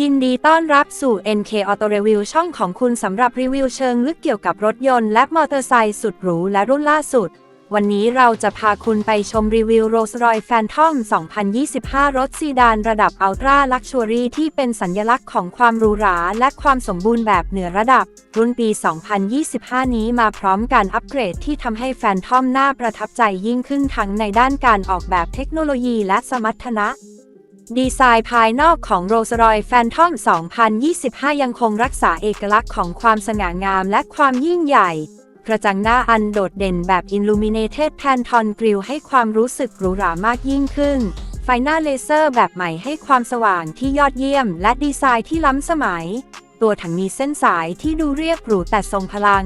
ยินดีต้อนรับสู่ NK Auto Review ช่องของคุณสำหรับรีวิวเชิงลึกเกี่ยวกับรถยนต์และมอเตอร์ไซค์สุดหรูและรุ่นล่าสุด วันนี้เราจะพาคุณไปชมรีวิว Rolls-Royce Phantom 2025 รถซีดานระดับ Ultra Luxury ที่เป็นสัญลักษณ์ของความหรูหราและความสมบูรณ์แบบเหนือระดับ รุ่นปี 2025 นี้มาพร้อมการอัปเกรดที่ทำให้ Phantom น่าประทับใจยิ่งขึ้นทั้งในด้านการออกแบบเทคโนโลยีและสมรรถนะ ดีไซน์ภายนอกของ Rolls-Royce Phantom 2025 ยังคงรักษาเอกลักษณ์ของความสง่างามและความยิ่งใหญ่ กระจังหน้าอันโดดเด่นแบบ Illuminated Phantom Grille ให้ความรู้สึกหรูหรามากยิ่งขึ้น ไฟหน้าเลเซอร์แบบใหม่ให้ความสว่างที่ยอดเยี่ยม และดีไซน์ที่ล้ำสมัย ตัวถังมีเส้นสายที่ดูเรียบหรูแต่ทรงพลัง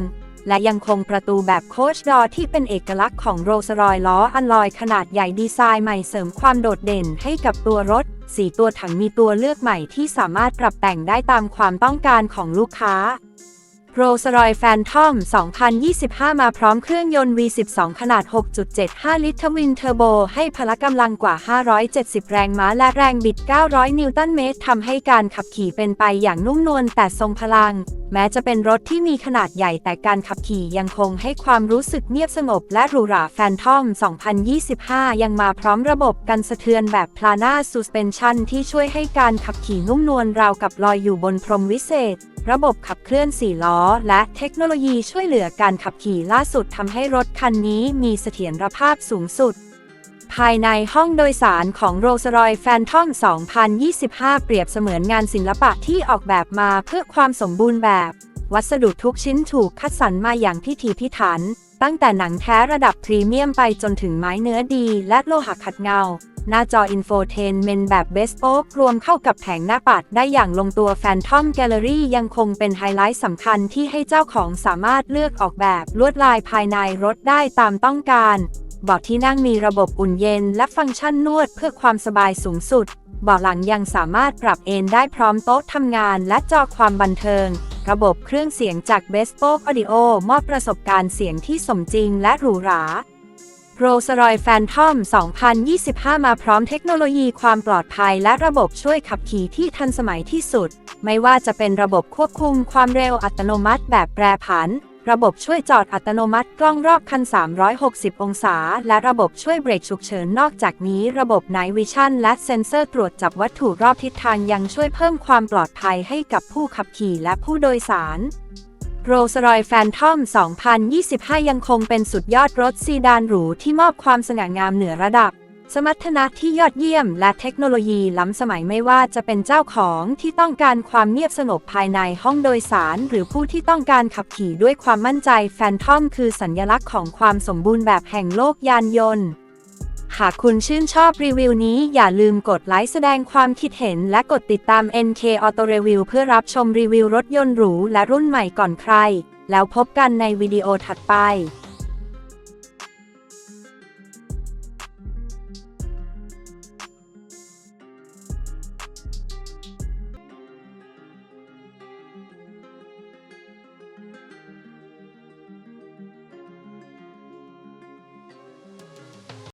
และยังคงประตูแบบโคชดอที่เป็นเอกลักษณ์ของโรลส์รอยล้ออันลอยขนาดใหญ่ดีไซน์ใหม่เสริมความโดดเด่นให้กับตัวรถ สีตัวถังมีตัวเลือกใหม่ที่สามารถปรับแต่งได้ตามความต้องการของลูกค้า โรลส์รอยแฟนทอม 2025 มาพร้อมเครื่องยนต์ V12 ขนาด 6.75 ลิตรทวินเทอร์โบ ให้พละกำลังกว่า 570 แรงม้าและแรงบิด 900 นิวตันเมตร ทำให้การขับขี่เป็นไปอย่างนุ่มนวลแต่ทรงพลัง แม้จะเป็นรถที่มีขนาดใหญ่แต่การขับขี่ยังคงให้ความรู้สึกเงียบสงบและหรูหราแฟนทอม 2025 ยังมาพร้อมระบบกันสะเทือนแบบ Plana Suspension ที่ช่วยให้การขับขี่นุ่มนวลราวกับลอยอยู่บนพรมวิเศษ ระบบขับเคลื่อน 4 ล้อ และเทคโนโลยีช่วยเหลือการขับขี่ล่าสุดทำให้รถคันนี้มีเสถียรภาพสูงสุด ภายในห้องโดยสารของ Rolls-Royce Phantom 2025 เปรียบเสมือนงานศิลปะที่ออกแบบมาเพื่อความสมบูรณ์แบบ วัสดุทุกชิ้นถูกคัดสรรมาอย่างพิถีพิถัน ตั้งแต่หนังแท้ระดับพรีเมียมไปจนถึงไม้เนื้อดีและโลหะขัดเงา หน้าจออินโฟเทนเมนแบบเบสโ k รวมเข้ากับแผงหน้าปัดได้อย่างลงตัว Phantom Gallery ยังคงเป็นไฮไลท์สำคัญที่ให้เจ้าของสามารถเลือกออกแบบลวดลายภายในรถได้ตามต้องการเบาะที่นั่งมีระบบอุ่นเย็นและฟังก์ชันนวดเพื่อความสบายสูงสุด เบาะหลังยังสามารถปรับเอนได้พร้อมโต๊ะทำงานและจอความบันเทิง ระบบเครื่องเสียงจาก b e s p o k Audio มอบประสบการณ์เสียงที่สมจริงและหรูหรา Rolls-Royce Phantom 2025 มาพร้อมเทคโนโลยีความปลอดภัยและระบบช่วยขับขี่ที่ทันสมัยที่สุด ไม่ว่าจะเป็นระบบควบคุมความเร็วอัตโนมัติแบบแปรผัน ระบบช่วยจอดอัตโนมัติกล้องรอบคัน 360 องศา และระบบช่วยเบรกฉุกเฉิน นอกจากนี้ ระบบ Night Vision และเซ็นเซอร์ตรวจจับวัตถุรอบทิศทางยังช่วยเพิ่มความปลอดภัยให้กับผู้ขับขี่และผู้โดยสาร Rolls-Royce Phantom 2025 ยังคงเป็นสุดยอดรถซีดานหรูที่มอบความสง่างามเหนือระดับ สมรรถนะที่ยอดเยี่ยมและเทคโนโลยีล้ำสมัยไม่ว่าจะเป็นเจ้าของที่ต้องการความเงียบสงบภายในห้องโดยสาร หรือผู้ที่ต้องการขับขี่ด้วยความมั่นใจ Phantom คือสัญลักษณ์ของความสมบูรณ์แบบแห่งโลกยานยนต์ หากคุณชื่นชอบรีวิวนี้อย่าลืมกดไลค์แสดงความคิดเห็นและกดติดตาม NK Auto Review เพื่อรับชมรีวิวรถยนต์หรูและรุ่นใหม่ก่อนใคร แล้วพบกันในวิดีโอถัดไป